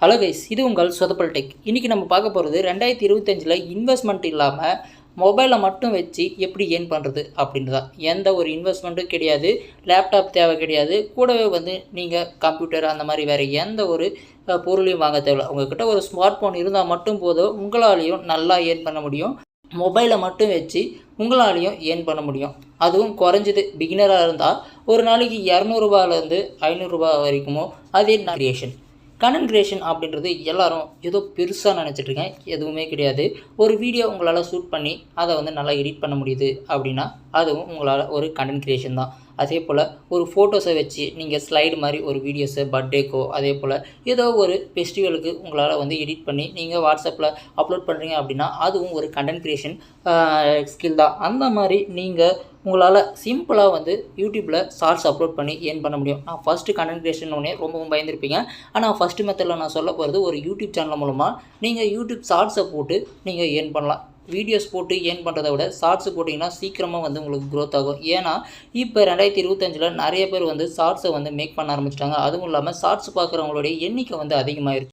Hello guys இது உங்கள் சொதப்பல் tech இன்றைக்கி நம்ம பார்க்க போகிறது ரெண்டாயிரத்தி இருபத்தஞ்சில் இன்வெஸ்ட்மெண்ட் இல்லாமல் மொபைலை மட்டும் வச்சு எப்படி ஏர்ன் பண்ணுறது அப்படின்றதா. எந்த ஒரு இன்வெஸ்ட்மெண்ட்டும் கிடையாது லேப்டாப் தேவை கிடையாது. கூடவே வந்து நீங்கள் கம்ப்யூட்டர் அந்த மாதிரி வேறு எந்த ஒரு பொருளையும் வாங்க தேவையில்ல. உங்கள்கிட்ட ஒரு ஸ்மார்ட் ஃபோன் இருந்தால் மட்டும் போதும் உங்களாலேயும் நல்லா ஏர்ன் பண்ண முடியும். மொபைலை மட்டும் வச்சு உங்களாலேயும் ஏர்ன் பண்ண முடியும். அதுவும் குறைஞ்சது பிகினராக இருந்தால் ஒரு நாளைக்கு இரநூறுபாலேருந்து ஐநூறுரூபா வரைக்குமோ அதே கிரியேஷன் கனன் கிரியேஷன் அப்படின்றது எல்லாரும் ஏதோ பெருசாக நினச்சிட்ருக்கேன் எதுவுமே கிடையாது. ஒரு வீடியோ உங்களால் ஷூட் பண்ணி அதை வந்து நல்லா எடிட் பண்ண முடியுது அப்படின்னா அதுவும் உங்களால் ஒரு கண்டென்ட் கிரியேஷன் தான். அதே போல் ஒரு ஃபோட்டோஸை வச்சு நீங்கள் ஸ்லைடு மாதிரி ஒரு வீடியோஸை பர்த்டேக்கோ அதே போல் ஏதோ ஒரு ஃபெஸ்டிவலுக்கு உங்களால் வந்து எடிட் பண்ணி நீங்கள் வாட்ஸ்அப்பில் அப்லோட் பண்ணுறீங்க அப்படின்னா அதுவும் ஒரு கண்டென்ட் க்ரியேஷன் ஸ்கில் தான். அந்த மாதிரி நீங்கள் உங்களால் சிம்பிளாக வந்து யூடியூப்பில் ஷார்ட்ஸ் அப்லோட் பண்ணி ஏன் பண்ண முடியும். நான் ஃபஸ்ட்டு கண்டென்ட் கிரியேஷன் ஒன்றே ரொம்பவும் பயந்துருப்பீங்க. ஆனால் ஃபஸ்ட்டு மெத்தடில் நான் சொல்ல போகிறது ஒரு யூடியூப் சேனல் மூலமாக நீங்கள் யூடியூப் ஷார்ட்ஸை போட்டு நீங்கள் ஏன் பண்ணலாம். வீடியோஸ் போட்டு ஏர்ன் பண்ணுறதை விட ஷார்ட்ஸ் போட்டிங்கன்னா சீக்கிரமாக வந்து உங்களுக்கு க்ரோத் ஆகும். ஏன்னா இப்போ ரெண்டாயிரத்தி இருபத்தஞ்சில் நிறைய பேர் வந்து ஷார்ட்ஸை வந்து மேக் பண்ண ஆரம்பிச்சிட்டாங்க. அதுவும் இல்லாமல் ஷார்ட்ஸ் பார்க்குறவங்களுடைய எண்ணிக்கை வந்து அதிகமாகிருச்சு